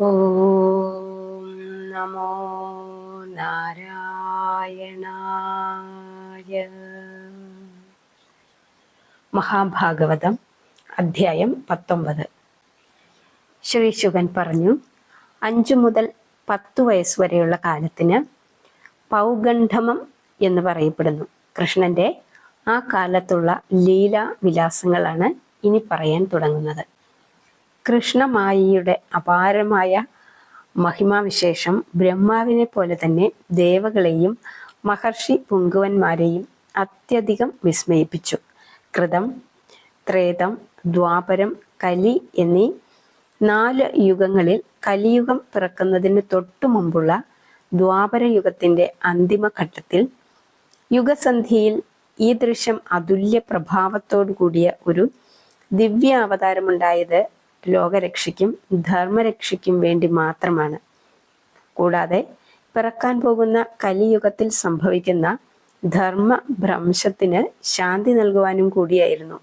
ഓം നമോ നാരായണായ. മഹാഭാഗവതം അധ്യായം പത്തൊമ്പത്. ശ്രീ ശുഗൻ പറഞ്ഞു അഞ്ചു മുതൽ പത്തു വയസ്സ് വരെയുള്ള കാലത്തിന് പൗഗണ്ഡമം എന്ന് പറയപ്പെടുന്നു. കൃഷ്ണന്റെ ആ കാലത്തുള്ള ലീലാവിലാസങ്ങളാണ് ഇനി പറയാൻ തുടങ്ങുന്നത്. കൃഷ്ണമായിയുടെ അപാരമായ മഹിമാവിശേഷം ബ്രഹ്മാവിനെ പോലെ തന്നെ ദേവകളെയും മഹർഷി പുങ്കുവന്മാരെയും അത്യധികം വിസ്മയിപ്പിച്ചു. കൃതം ത്രേതം ദ്വാപരം കലി എന്നീ നാല് യുഗങ്ങളിൽ കലിയുഗം പിറക്കുന്നതിന് തൊട്ടു മുമ്പുള്ള ദ്വാപരയുഗത്തിന്റെ അന്തിമഘട്ടത്തിൽ യുഗസന്ധിയിൽ ഈ ദൃശ്യം അതുല്യ പ്രഭാവത്തോടു കൂടിയ ഒരു ദിവ്യ അവതാരമുണ്ടായത് ലോകരക്ഷയ്ക്കും ധർമ്മരക്ഷയ്ക്കും വേണ്ടി മാത്രമാണ്. കൂടാതെ പിറക്കാൻ പോകുന്ന കലിയുഗത്തിൽ സംഭവിക്കുന്ന ധർമ്മ ഭ്രംശത്തിന് ശാന്തി നൽകുവാനും കൂടിയായിരുന്നു.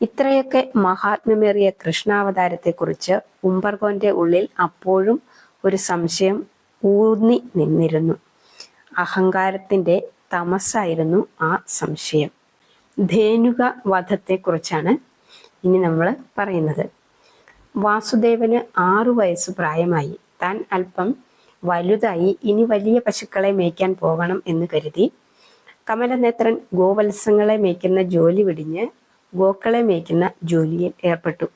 ഇത്രയൊക്കെ മഹാത്മ്യമേറിയ കൃഷ്ണാവതാരത്തെക്കുറിച്ച് ഉംബർഗോന്റെ ഉള്ളിൽ അപ്പോഴും ഒരു സംശയം ഊന്നി നിന്നിരുന്നു. അഹങ്കാരത്തിന്റെ തമസായിരുന്നു ആ സംശയം. ധേനുക വധത്തെക്കുറിച്ചാണ് ഇനി നമ്മൾ പറയുന്നത്. വാസുദേവന് ആറു വയസ്സ് പ്രായമായി. താൻ അല്പം വലുതായി. ഇനി വലിയ പശുക്കളെ മേയ്ക്കാൻ പോകണം എന്ന് കരുതി. കമലനേത്രൻ ഗോവത്സങ്ങളെ മേയ്ക്കുന്ന ജോലി വിടിഞ്ഞ് ഗോക്കളെ മേയ്ക്കുന്ന ജോലിയിൽ ഏർപ്പെട്ടു.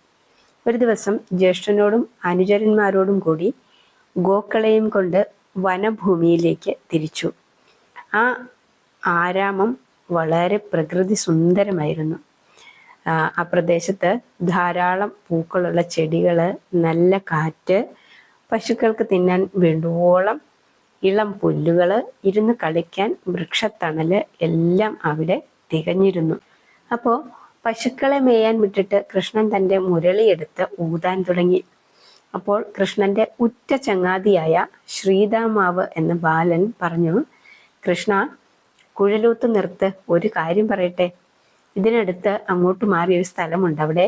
ഒരു ദിവസം ജ്യേഷ്ഠനോടും അനുചരന്മാരോടും കൂടി ഗോക്കളെയും കൊണ്ട് വനഭൂമിയിലേക്ക് തിരിച്ചു. ആ ആരാമം വളരെ പ്രകൃതി സുന്ദരമായിരുന്നു. ആ പ്രദേശത്ത് ധാരാളം പൂക്കളുള്ള ചെടികൾ നല്ല കാറ്റ് പശുക്കൾക്ക് തിന്നാൻ വേണ്ടുവോളം ഇളം പുല്ലുകൾ ഇരുന്ന് കളിക്കാൻ വൃക്ഷത്തണൽ എല്ലാം അവിടെ തികഞ്ഞിരുന്നു. അപ്പോൾ പശുക്കളെ മേയാൻ വിട്ടിട്ട് കൃഷ്ണൻ തന്റെ മുരളിയെടുത്ത് ഊതാൻ തുടങ്ങി. അപ്പോൾ കൃഷ്ണന്റെ ഉറ്റ ചങ്ങാതിയായ ശ്രീതാമാവ് എന്ന ബാലൻ പറഞ്ഞു കൃഷ്ണ കുഴലൂത്ത് നിർത്ത് ഒരു കാര്യം പറയട്ടെ. ഇതിനടുത്ത് അങ്ങോട്ട് മാറിയ ഒരു സ്ഥലമുണ്ട്. അവിടെ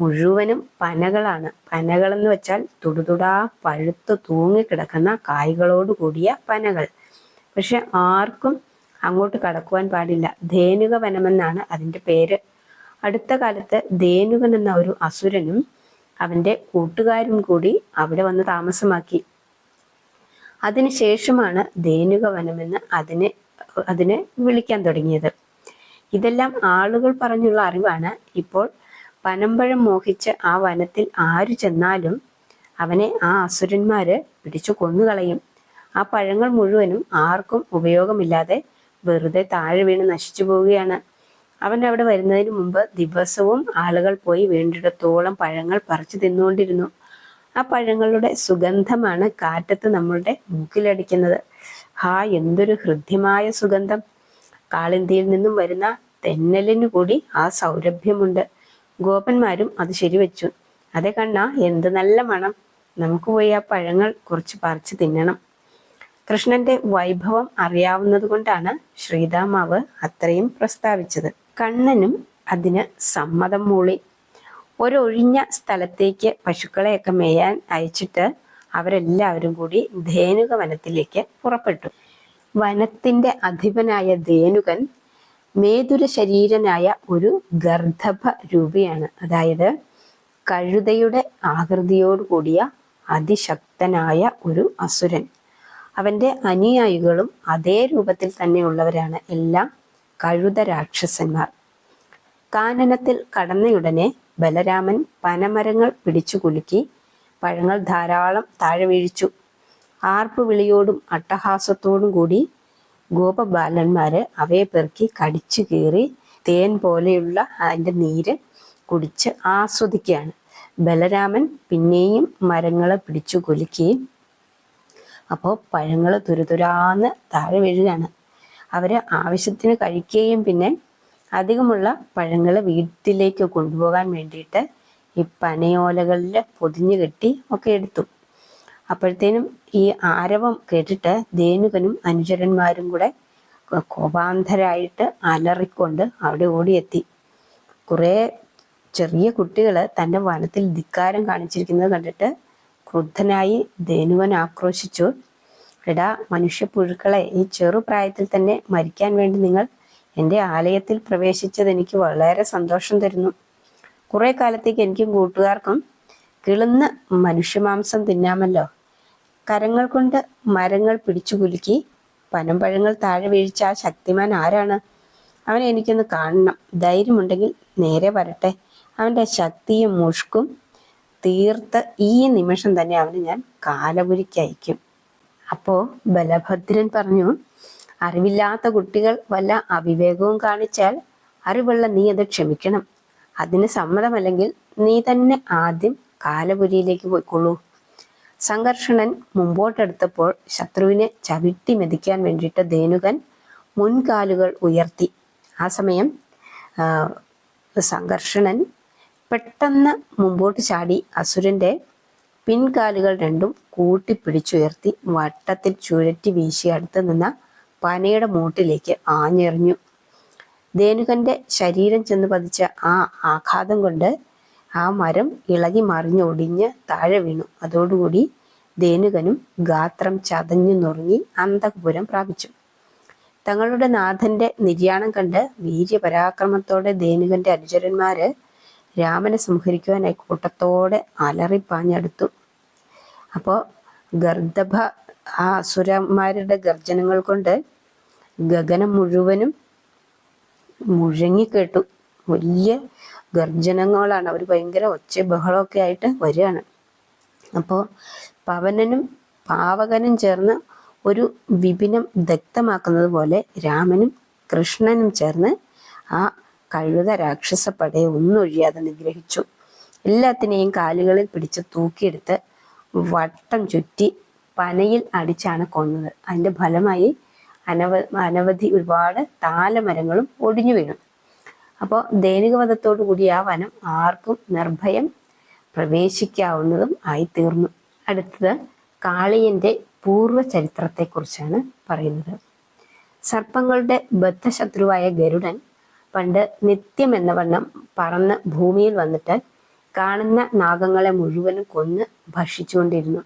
മുഴുവനും പനകളാണ്. പനകൾ എന്ന് വെച്ചാൽ തുടുതുടാ പഴുത്ത് തൂങ്ങിക്കിടക്കുന്ന കായ്കളോട് കൂടിയ പനകൾ. പക്ഷെ ആർക്കും അങ്ങോട്ട് കടക്കുവാൻ പാടില്ല. ധേനുക വനമെന്നാണ് അതിന്റെ പേര്. അടുത്ത കാലത്ത് ധേനുകൻ എന്ന ഒരു അസുരനും അവന്റെ കൂട്ടുകാരും കൂടി അവിടെ വന്ന് താമസമാക്കി. അതിനുശേഷമാണ് ധേനുക വനമെന്ന് അതിനെ അതിനെ വിളിക്കാൻ തുടങ്ങിയത്. ഇതെല്ലാം ആളുകൾ പറഞ്ഞുള്ള അറിവാണ്. ഇപ്പോൾ പനമ്പഴം മോഹിച്ച് ആ വനത്തിൽ ആരു ചെന്നാലും അവനെ ആ അസുരന്മാര് പിടിച്ചു കൊന്നുകളയും. ആ പഴങ്ങൾ മുഴുവനും ആർക്കും ഉപയോഗമില്ലാതെ വെറുതെ താഴെ വീണ് നശിച്ചു പോവുകയാണ്. അവൻ അവിടെ വരുന്നതിന് മുമ്പ് ദിവസവും ആളുകൾ പോയി വേണ്ടിടത്തോളം പഴങ്ങൾ പറിച്ചു തിന്നുകൊണ്ടിരുന്നു. ആ പഴങ്ങളുടെ സുഗന്ധമാണ് കാറ്റത്ത് നമ്മളുടെ മൂക്കിലടിക്കുന്നത്. ഹാ എന്തൊരു ഹൃദ്യമായ സുഗന്ധം. കാളിന്തിയിൽ നിന്നും വരുന്ന തെന്നലിനു കൂടി ആ സൗരഭ്യമുണ്ട്. ഗോപന്മാരും അത് ശരിവെച്ചു. അതെ കണ്ണ എന്ത് നല്ല മണം. നമുക്ക് പോയി ആ പഴങ്ങൾ കുറച്ച് പറിച്ചു തിന്നണം. കൃഷ്ണന്റെ വൈഭവം അറിയാവുന്നത് കൊണ്ടാണ് ശ്രീതാമാവ് അത്രയും പ്രസ്താവിച്ചത്. കണ്ണനും അതിന് സമ്മതം മൂളി. ഒരൊഴിഞ്ഞ സ്ഥലത്തേക്ക് പശുക്കളെയൊക്കെ മേയാൻ അയച്ചിട്ട് അവരെല്ലാവരും കൂടി ധേനുക വനത്തിലേക്ക് പുറപ്പെട്ടു. വനത്തിന്റെ അധിപനായ ധേനുകൻ മേതുര ശരീരനായ ഒരു ഗർദ്ധഭ രൂപിയാണ് അതായത് കഴുതയുടെ ആകൃതിയോടുകൂടിയ അതിശക്തനായ ഒരു അസുരൻ. അവന്റെ അനുയായികളും അതേ രൂപത്തിൽ തന്നെയുള്ളവരാണ് എല്ലാം കഴുത രാക്ഷസന്മാർ. കാനനത്തിൽ കടന്നയുടനെ ബലരാമൻ പനമരങ്ങൾ പിടിച്ചു കുലുക്കി പഴങ്ങൾ ധാരാളം താഴെ വീഴിച്ചു. ആർപ്പ് വിളിയോടും അട്ടഹാസത്തോടും കൂടി ഗോപബാലന്മാര് അവയെ പെറുക്കി കടിച്ചു കീറി തേൻ പോലെയുള്ള അതിന്റെ നീര് കുടിച്ച് ആസ്വദിക്കുകയാണ്. ബലരാമൻ പിന്നെയും മരങ്ങളെ പിടിച്ചു കൊലിക്കുകയും അപ്പോൾ പഴങ്ങൾ തുരുതുരാന്ന് താഴെ വീഴുകയാണ്. അവർ ആവശ്യത്തിന് കഴിക്കുകയും പിന്നെ അധികമുള്ള പഴങ്ങൾ വീട്ടിലേക്ക് കൊണ്ടുപോകാൻ വേണ്ടിയിട്ട് ഈ പനയോലകളിൽ പൊതിഞ്ഞു കെട്ടി ഒക്കെ എടുത്തു. അപ്പോഴത്തേനും ഈ ആരവം കേട്ടിട്ട് ധേനുകനും അനുചരന്മാരും കൂടെ കോപാന്തരായിട്ട് അലറിക്കൊണ്ട് അവിടെ ഓടിയെത്തി. കുറേ ചെറിയ കുട്ടികൾ തന്റെ വനത്തിൽ ധിക്കാരം കാണിച്ചിരിക്കുന്നത് കണ്ടിട്ട് ക്രുദ്ധനായി ധേനുവൻ ആക്രോശിച്ചു. എടാ മനുഷ്യപ്പുഴുക്കളെ ഈ ചെറുപ്രായത്തിൽ തന്നെ മരിക്കാൻ വേണ്ടി നിങ്ങൾ എന്റെ ആലയത്തിൽ പ്രവേശിച്ചത് എനിക്ക് വളരെ സന്തോഷം തരുന്നു. കുറെ കാലത്തേക്ക് എനിക്കും കൂട്ടുകാർക്കും കിളുന്ന മനുഷ്യമാംസം തിന്നാമല്ലോ. കരങ്ങൾ കൊണ്ട് മരങ്ങൾ പിടിച്ചു കുലുക്കി പനമ്പഴങ്ങൾ താഴെ വീഴ്ച ആ ശക്തിമാൻ ആരാണ്? അവനെ എനിക്കൊന്ന് കാണണം. ധൈര്യമുണ്ടെങ്കിൽ നേരെ വരട്ടെ. അവന്റെ ശക്തിയും മുഷ്കും തീർത്ത് ഈ നിമിഷം തന്നെ അവന് ഞാൻ കാലപുരിക്ക് അയക്കും. അപ്പോൾ ബലഭദ്രൻ പറഞ്ഞു അറിവില്ലാത്ത കുട്ടികൾ വല്ല അവിവേകവും കാണിച്ചാൽ അറിവുള്ള നീ അത് ക്ഷമിക്കണം. അതിന് സമ്മതമല്ലെങ്കിൽ നീ തന്നെ ആദ്യം കാലപുരിയിലേക്ക് പോയിക്കൊള്ളൂ. സംഘർഷണൻ മുമ്പോട്ടെടുത്തപ്പോൾ ശത്രുവിനെ ചവിട്ടി മെതിക്കാൻ വേണ്ടിയിട്ട് ധേനുകൻ മുൻകാലുകൾ ഉയർത്തി. ആ സമയം സംഘർഷണൻ പെട്ടെന്ന് മുമ്പോട്ട് ചാടി അസുരന്റെ പിൻകാലുകൾ രണ്ടും കൂട്ടിപ്പിടിച്ചുയർത്തി വട്ടത്തിൽ ചുഴറ്റി വീശി അടുത്ത് നിന്ന പനയുടെ മൂട്ടിലേക്ക് ആഞ്ഞെറിഞ്ഞു. ധേനുകന്റെ ശരീരം ചെന്ന് പതിച്ച ആ ആഘാതം കൊണ്ട് ആ മരം ഇളകി മറിഞ്ഞൊടിഞ്ഞ് താഴെ വീണു. അതോടുകൂടി ധേനുകനും ഗാത്രം ചതഞ്ഞു നുറുങ്ങി അന്തപുരം പ്രാപിച്ചു. തങ്ങളുടെ നാഥന്റെ നിര്യാണം കണ്ട് വീര്യപരാക്രമത്തോടെ ധേനുകന്റെ അനുചരന്മാര് രാമനെ സംഹരിക്കുവാനായി കൂട്ടത്തോടെ അലറിപ്പാഞ്ഞെടുത്തു അപ്പോൾ ഗർദഭ ആ അസുരന്മാരുടെ ഗർജനങ്ങൾ കൊണ്ട് ഗഗനം മുഴുവനും മുഴങ്ങിക്കേട്ടു വലിയ ഗർജനങ്ങളാണ്. അവർ ഭയങ്കര ഒച്ച ബഹളമൊക്കെ ആയിട്ട് വരികയാണ്. അപ്പോൾ പവനനും പാവകനും ചേർന്ന് ഒരു വിപിനം ദഗ്ധമാക്കുന്നത് പോലെ രാമനും കൃഷ്ണനും ചേർന്ന് ആ കഴുത രാക്ഷസ പടയെ ഒന്നൊഴിയാതെ നിഗ്രഹിച്ചു. എല്ലാത്തിനെയും കാലുകളിൽ പിടിച്ച് തൂക്കിയെടുത്ത് വട്ടം ചുറ്റി പനയിൽ അടിച്ചാണ് കൊന്നത്. അതിന്റെ ഫലമായി അനവ അനവധി ഒരുപാട് താലമരങ്ങളും ഒടിഞ്ഞു വീണു. അപ്പോൾ ദൈനികവധത്തോടു കൂടി ആ വനം ആർക്കും നിർഭയം പ്രവേശിക്കാവുന്നതും ആയിത്തീർന്നു. അടുത്തത് കാളിയന്റെ പൂർവ ചരിത്രത്തെക്കുറിച്ചാണ് പറയുന്നത്. സർപ്പങ്ങളുടെ ബദ്ധശത്രുവായ ഗരുഡൻ പണ്ട് നിത്യം എന്ന വണ്ണം പറന്ന് ഭൂമിയിൽ വന്നിട്ട് കാണുന്ന നാഗങ്ങളെ മുഴുവനും കൊന്ന് ഭക്ഷിച്ചുകൊണ്ടിരുന്നു.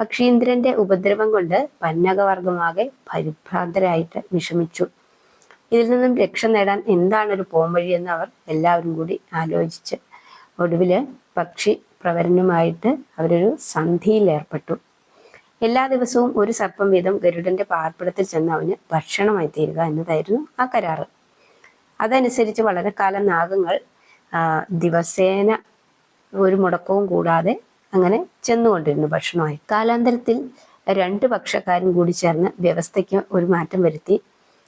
പക്ഷീന്ദ്രന്റെ ഉപദ്രവം കൊണ്ട് പന്നകവർഗമാകെ പരിഭ്രാന്തരായിട്ട് വിഷമിച്ചു. ഇതിൽ നിന്നും രക്ഷ നേടാൻ എന്താണ് ഒരു പോംവഴി എന്ന് അവർ എല്ലാവരും കൂടി ആലോചിച്ച് ഒടുവിൽ പക്ഷി പ്രവരനുമായിട്ട് അവരൊരു സന്ധിയിൽ ഏർപ്പെട്ടു. എല്ലാ ദിവസവും ഒരു സർപ്പം വീതം ഗരുഡന്റെ പാർപ്പിടത്തിൽ ചെന്ന് അവന് ഭക്ഷണമായി തീരുക എന്നതായിരുന്നു ആ കരാറ്. അതനുസരിച്ച് വളരെ കാലം നാഗങ്ങൾ ദിവസേന ഒരു മുടക്കവും കൂടാതെ അങ്ങനെ ചെന്നുകൊണ്ടിരുന്നു ഭക്ഷണമായി. കാലാന്തരത്തിൽ രണ്ട് പക്ഷക്കാരും കൂടി ചേർന്ന് വ്യവസ്ഥയ്ക്ക് ഒരു മാറ്റം വരുത്തി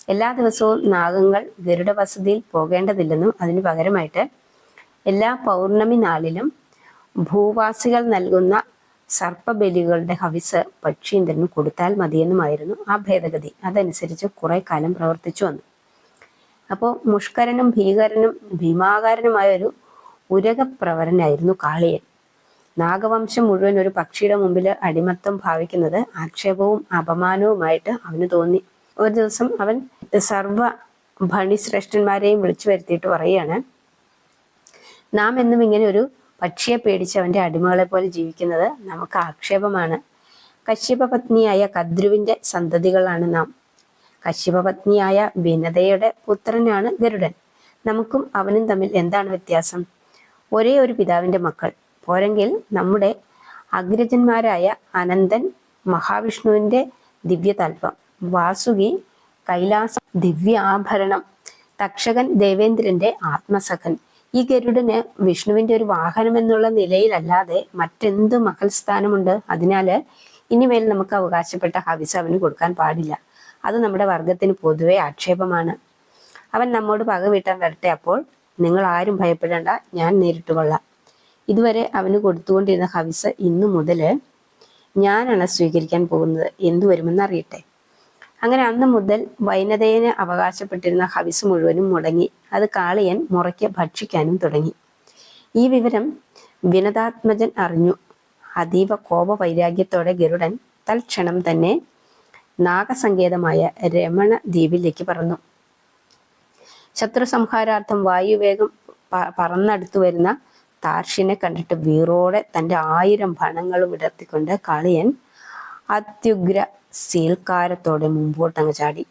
എല്ലാ ദിവസവും നാഗങ്ങൾ ഗരുഡ വസതിയിൽ പോകേണ്ടതില്ലെന്നും അതിനു പകരമായിട്ട് എല്ലാ പൗർണമി നാളിലും ഭൂവാസികൾ നൽകുന്ന സർപ്പബലികളുടെ ഹവിസ് പക്ഷീന്ദ്രന് കൊടുത്താൽ മതിയെന്നുമായിരുന്നു ആ ഭേദഗതി. അതനുസരിച്ച് കുറെ കാലം പ്രവർത്തിച്ചു വന്നു. അപ്പോൾ മുഷ്കരനും ഭീകരനും ഭീമാകാരനുമായ ഒരു ഉരകപ്രവരനായിരുന്നു കാളിയൻ. നാഗവംശം മുഴുവൻ ഒരു പക്ഷിയുടെ മുമ്പിൽ അടിമത്തം ഭാവിക്കുന്നത് ആക്ഷേപവും അപമാനവുമായിട്ട് അവന് തോന്നി. ഒരു ദിവസം അവൻ സർവ ഭണിശ്രേഷ്ഠന്മാരെയും വിളിച്ചു വരുത്തിയിട്ട് പറയുകയാണ് നാം എന്നും ഇങ്ങനെ ഒരു പക്ഷിയെ പേടിച്ച് അവന്റെ അടിമകളെ പോലെ ജീവിക്കുന്നത് നമുക്ക് ആക്ഷേപമാണ്. കശ്യപ പത്നിയായ കദ്രുവിന്റെ സന്തതികളാണ് നാം. കശ്യപ പത്നിയായ വിനതയുടെ പുത്രനാണ് ഗരുഡൻ. നമുക്കും അവനും തമ്മിൽ എന്താണ് വ്യത്യാസം? ഒരേ ഒരു പിതാവിന്റെ മക്കൾ. പോരെങ്കിൽ നമ്മുടെ അഗ്രജന്മാരായ അനന്തൻ മഹാവിഷ്ണുവിന്റെ ദിവ്യതൽപ്പം വാസുകി കൈലാസ ദിവ്യാഭരണം. തക്ഷകൻ ദേവേന്ദ്രന്റെ ആത്മസഖൻ. ഈ ഗരുഡന് വിഷ്ണുവിന്റെ ഒരു വാഹനം എന്നുള്ള നിലയിലല്ലാതെ മറ്റെന്ത് മകൽ സ്ഥാനമുണ്ട്? അതിനാല് ഇനിമേൽ നമുക്ക് അവകാശപ്പെട്ട ഹവിസ് അവന് കൊടുക്കാൻ പാടില്ല. അത് നമ്മുടെ വർഗത്തിന് പൊതുവെ ആക്ഷേപമാണ്. അവൻ നമ്മോട് പക വീട്ടാൻ വരട്ടെ അപ്പോൾ നിങ്ങൾ ആരും ഭയപ്പെടേണ്ട ഞാൻ നേരിട്ട് കൊള്ളാം. ഇതുവരെ അവന് കൊടുത്തുകൊണ്ടിരുന്ന ഹവിസ് ഇന്നു മുതൽ ഞാനാണ് സ്വീകരിക്കാൻ പോകുന്നത്. എന്തു വരുമെന്ന് അറിയട്ടെ. അങ്ങനെ അന്ന് മുതൽ വൈനതയന് അവകാശപ്പെട്ടിരുന്ന ഹവിസ് മുഴുവനും മുടങ്ങി. അത് കാളിയൻ മുറയ്ക്ക് ഭക്ഷിക്കാനും തുടങ്ങി. ഈ വിവരം വിനതാത്മജൻ അറിഞ്ഞു. അതീവ കോപ വൈരാഗ്യത്തോടെ ഗരുഡൻ തൽക്ഷണം തന്നെ നാഗസങ്കേതമായ രമണ ദ്വീപിലേക്ക് പറന്നു. ശത്രു സംഹാരാർത്ഥം വായുവേഗം പറന്നടുത്തു വരുന്ന താർഷിനെ കണ്ടിട്ട് വീറോടെ തന്റെ ആയിരം ഭണങ്ങളും ഇടർത്തിക്കൊണ്ട് കാളിയൻ അത്യുഗ്ര സീൽക്കാരത്തോടെ മുമ്പോട്ടങ്ങ് ചാടി.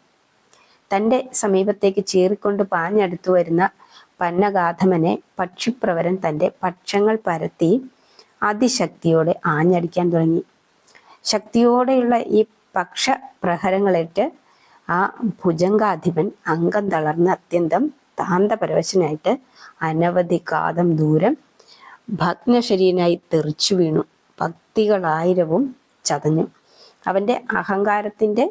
തന്റെ സമീപത്തേക്ക് ചീറിക്കൊണ്ട് പാഞ്ഞടുത്തു വരുന്ന പന്നഗാധമനെ പക്ഷിപ്രവരൻ തന്റെ പക്ഷങ്ങൾ പരത്തി അതിശക്തിയോടെ ആഞ്ഞടിക്കാൻ തുടങ്ങി. ശക്തിയോടെയുള്ള ഈ പക്ഷ പ്രഹരങ്ങളേറ്റ് ആ ഭുജങ്കാധിപൻ അംഗം തളർന്ന് അത്യന്തം താന്തപരവശനായിട്ട് അനവധി കാതം ദൂരം ഭഗ്നശരീരനായി തെറിച്ചു വീണു. ഭക്തികളായിരവും ചതഞ്ഞു. അവന്റെ അഹങ്കാരത്തിന്റെ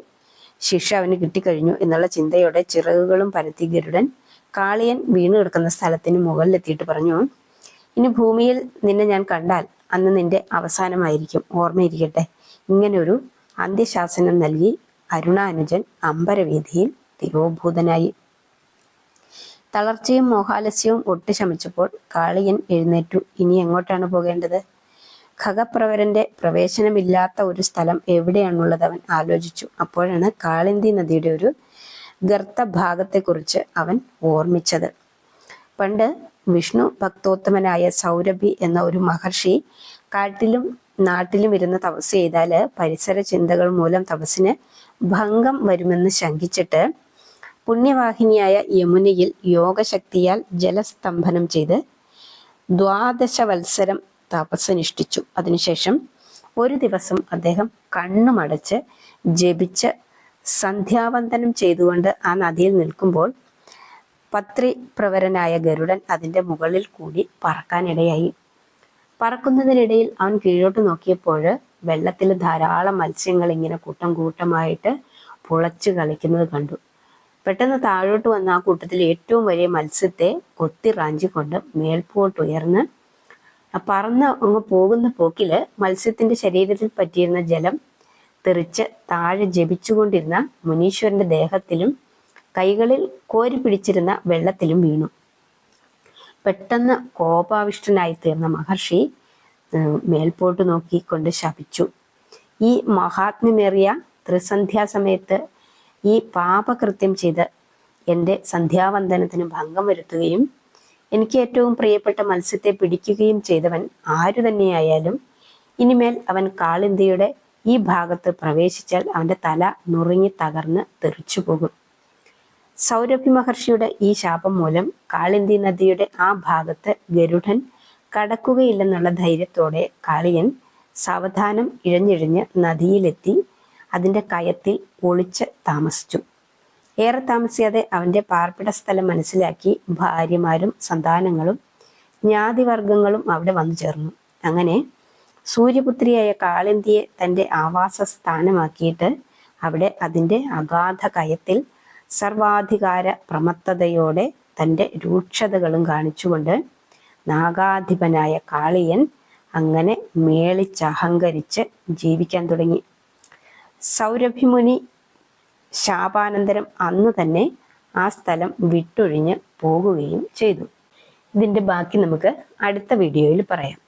ശിക്ഷ അവന് കിട്ടിക്കഴിഞ്ഞു എന്നുള്ള ചിന്തയോടെ ചിറകുകളും പരത്തി ഗരുഡൻ കാളിയൻ വീണു കിടക്കുന്ന സ്ഥലത്തിന് മുകളിലെത്തിയിട്ട് പറഞ്ഞു ഇനി ഭൂമിയിൽ നിന്നെ ഞാൻ കണ്ടാൽ അന്ന് നിന്റെ അവസാനമായിരിക്കും. ഓർമ്മയിരിക്കട്ടെ ഇങ്ങനൊരു അന്ത്യശാസനം നൽകി അരുണാനുജൻ അമ്പരവീതിയിൽ തിരോഭൂതനായി. തളർച്ചയും മോഹാലസ്യവും ഒട്ടുശമിച്ചപ്പോൾ കാളിയൻ എഴുന്നേറ്റു. ഇനി എങ്ങോട്ടാണ് പോകേണ്ടത്? ഖഗപ്രവരന്റെ പ്രവേശനമില്ലാത്ത ഒരു സ്ഥലം എവിടെയാണുള്ളത് അവൻ ആലോചിച്ചു. അപ്പോഴാണ് കാളിന്തി നദിയുടെ ഒരു ഗർത്തഭാഗത്തെക്കുറിച്ച് അവൻ ഓർമ്മിച്ചത്. പണ്ട് വിഷ്ണു ഭക്തോത്തമനായ സൗരഭി എന്ന ഒരു മഹർഷി കാട്ടിലും നാട്ടിലും ഇരുന്ന് തപസ് ചെയ്താൽ പരിസര ചിന്തകൾ മൂലം തപസ്സിന് ഭംഗം വരുമെന്ന് ശങ്കിച്ചിട്ട് പുണ്യവാഹിനിയായ യമുനയിൽ യോഗശക്തിയാൽ ജലസ്തംഭനം ചെയ്ത് ദ്വാദശ വത്സരം തപസ്സനുഷ്ഠിച്ചു അതിനുശേഷം ഒരു ദിവസം അദ്ദേഹം കണ്ണുമടച്ച് ജപിച്ച് സന്ധ്യാവന്തനം ചെയ്തുകൊണ്ട് ആ നദിയിൽ നിൽക്കുമ്പോൾ പത്രി പ്രവരനായ ഗരുഡൻ അതിന്റെ മുകളിൽ കൂടി പറക്കാനിടയായി. പറക്കുന്നതിനിടയിൽ അവൻ കീഴോട്ട് നോക്കിയപ്പോൾ വെള്ളത്തിൽ ധാരാളം മത്സ്യങ്ങൾ ഇങ്ങനെ കൂട്ടം കൂട്ടമായിട്ട് പുളച്ചു കളിക്കുന്നത് കണ്ടു. പെട്ടെന്ന് താഴോട്ട് വന്ന ആ കൂട്ടത്തിൽ ഏറ്റവും വലിയ മത്സ്യത്തെ കൊത്തി റാഞ്ചിക്കൊണ്ട് മേൽപോട്ട് ഉയർന്ന് പറന്ന് അങ്ങ് പോകുന്ന പോക്കിൽ മത്സ്യത്തിന്റെ ശരീരത്തിൽ പറ്റിയിരുന്ന ജലം തെറിച്ച് താഴെ ജപിച്ചുകൊണ്ടിരുന്ന മുനീശ്വരന്റെ ദേഹത്തിലും കൈകളിൽ കോരി പിടിച്ചിരുന്ന വെള്ളത്തിലും വീണു. പെട്ടെന്ന് കോപാവിഷ്ടനായി തീർന്ന മഹർഷി മേൽപോട്ട് നോക്കിക്കൊണ്ട് ശപിച്ചു. ഈ മഹാത്മ്യമേറിയ ത്രിസന്ധ്യാ സമയത്ത് ഈ പാപകൃത്യം ചെയ്ത് എന്റെ സന്ധ്യാവന്ദനത്തിന് ഭംഗം വരുത്തുകയും എനിക്ക് ഏറ്റവും പ്രിയപ്പെട്ട മത്സ്യത്തെ പിടിക്കുകയും ചെയ്തവൻ ആരു തന്നെയായാലും ഇനിമേൽ അവൻ കാളിന്തിയുടെ ഈ ഭാഗത്ത് പ്രവേശിച്ചാൽ അവന്റെ തല നുറുങ്ങി തകർന്ന് തെറിച്ചു പോകും. സൗരഭി മഹർഷിയുടെ ഈ ശാപം മൂലം കാളിന്തി നദിയുടെ ആ ഭാഗത്ത് ഗരുഡൻ കടക്കുകയില്ലെന്നുള്ള ധൈര്യത്തോടെ കാളിയൻ സാവധാനം ഇഴഞ്ഞിഴഞ്ഞ് നദിയിലെത്തി അതിന്റെ കയത്തിൽ ഒളിച്ച് താമസിച്ചു. ഏറെ താമസിയാതെ അവന്റെ പാർപ്പിട സ്ഥലം മനസ്സിലാക്കി ഭാര്യമാരും സന്താനങ്ങളും ജ്ഞാതിവർഗങ്ങളും അവിടെ വന്നു ചേർന്നു. അങ്ങനെ സൂര്യപുത്രിയായ കാളിന്തിയെ തന്റെ ആവാസ സ്ഥാനമാക്കിയിട്ട് അവിടെ അതിന്റെ അഗാധ കയത്തിൽ സർവാധികാര പ്രമത്തതയോടെ തന്റെ രൂക്ഷതകളും കാണിച്ചുകൊണ്ട് നാഗാധിപനായ കാളിയൻ അങ്ങനെ മേളിച്ചഹങ്കരിച്ച് ജീവിക്കാൻ തുടങ്ങി. സൗരഭിമുനി ശാപാനന്തരം അന്ന് തന്നെ ആ സ്ഥലം വിട്ടൊഴിഞ്ഞ് പോകുകയും ചെയ്തു. ഇതിന്റെ ബാക്കി നമുക്ക് അടുത്ത വീഡിയോയിൽ പറയാം.